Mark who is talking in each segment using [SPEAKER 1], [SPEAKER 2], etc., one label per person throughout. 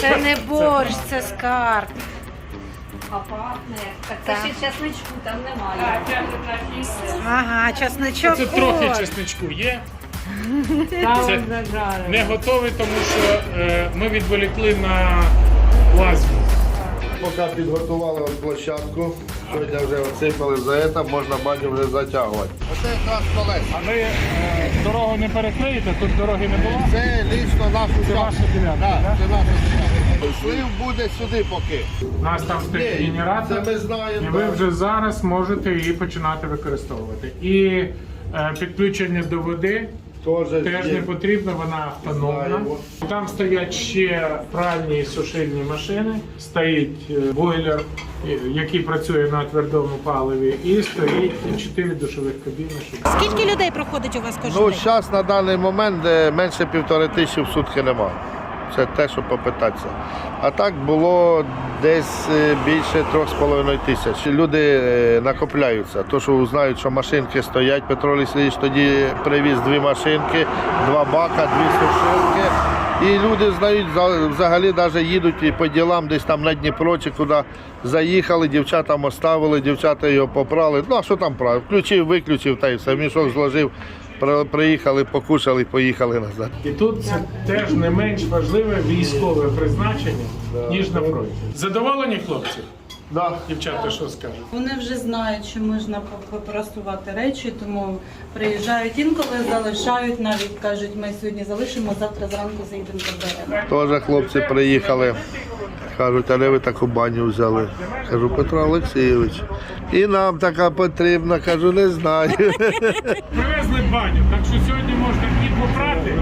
[SPEAKER 1] Це не борщ, це скарб.
[SPEAKER 2] А пахне. Так це ще чесничку там немає.
[SPEAKER 1] Ага, часничок.
[SPEAKER 3] Це трохи
[SPEAKER 1] от.
[SPEAKER 3] чесничку є. Це не готовий, тому що е, ми відволікли на лазву.
[SPEAKER 4] Поки підготували от площадку, сьогодні вже отсипали за це, можна баню вже затягувати. Оце якраз колеса.
[SPEAKER 3] А ви е, дорогу не переклеїте, тут дороги не було.
[SPEAKER 4] Це лічно нашу
[SPEAKER 3] Це ваша ділянка,
[SPEAKER 4] Так,
[SPEAKER 3] да?
[SPEAKER 4] це наша ділянка. Слив буде сюди поки.
[SPEAKER 3] У нас там стоїть
[SPEAKER 4] Ні,
[SPEAKER 3] генератор,
[SPEAKER 4] це ми знаємо,
[SPEAKER 3] і ви
[SPEAKER 4] да.
[SPEAKER 3] вже зараз можете її починати використовувати. І е, підключення до води
[SPEAKER 4] Теж
[SPEAKER 3] теж не потрібно, вона автономна. Там стоять ще пральні і сушильні машини, стоїть е, бойлер, е, який працює на твердому паливі, і стоїть чотири душових кабіни.
[SPEAKER 1] Скільки людей проходить у вас кожен
[SPEAKER 4] Ну,
[SPEAKER 1] день?
[SPEAKER 4] зараз на даний момент менше півтори тисячі в сутки немає. Це те, що попитатися. А так було десь е, більше 3,5 тисяч. Люди е, накопляються. То, що знають, що машинки стоять, Петро Лісович тоді привіз дві машинки, два бака, дві сушилки. І люди знають, взагалі навіть їдуть і по ділам десь там на Дніпро чи куди заїхали, дівчатам оставили, дівчата його попрали. Ну а що там правильно? Включив, виключив та й все, мішок зложив, приїхали, покушали, поїхали назад.
[SPEAKER 3] І тут це теж не менш важливе військове призначення, ніж на фронті. Задоволені хлопці?
[SPEAKER 4] Да.
[SPEAKER 3] Дівчата, що скажуть?
[SPEAKER 5] Вони вже знають, що можна попростувати речі, тому приїжджають інколи, залишають, навіть кажуть, ми сьогодні залишимо, завтра зранку заїдемо заберемо.
[SPEAKER 4] Теж хлопці приїхали. Кажуть, а де ви таку баню взяли? Кажу, Петро Олексійович. І нам така потрібна, кажу, не знаю.
[SPEAKER 3] Привезли баню, так що сьогодні можна і попрати,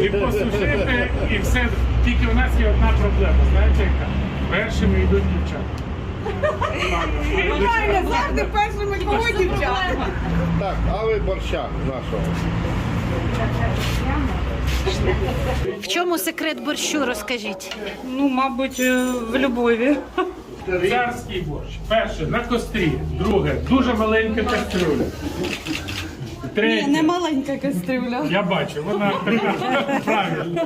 [SPEAKER 3] і посушити, і все. Тільки у нас є одна проблема. Знаєте яка? Першими йдуть дівчата.
[SPEAKER 5] завжди першими кого дівчата.
[SPEAKER 4] Так, а ви борща нашого.
[SPEAKER 1] В чому секрет борщу, розкажіть?
[SPEAKER 5] Ну, мабуть, в любові.
[SPEAKER 3] Царський борщ. Перше на кострі. Друге дуже маленька кастрюля. Третє.
[SPEAKER 5] Не маленька кастрюля.
[SPEAKER 3] Я бачу, вона така правильно.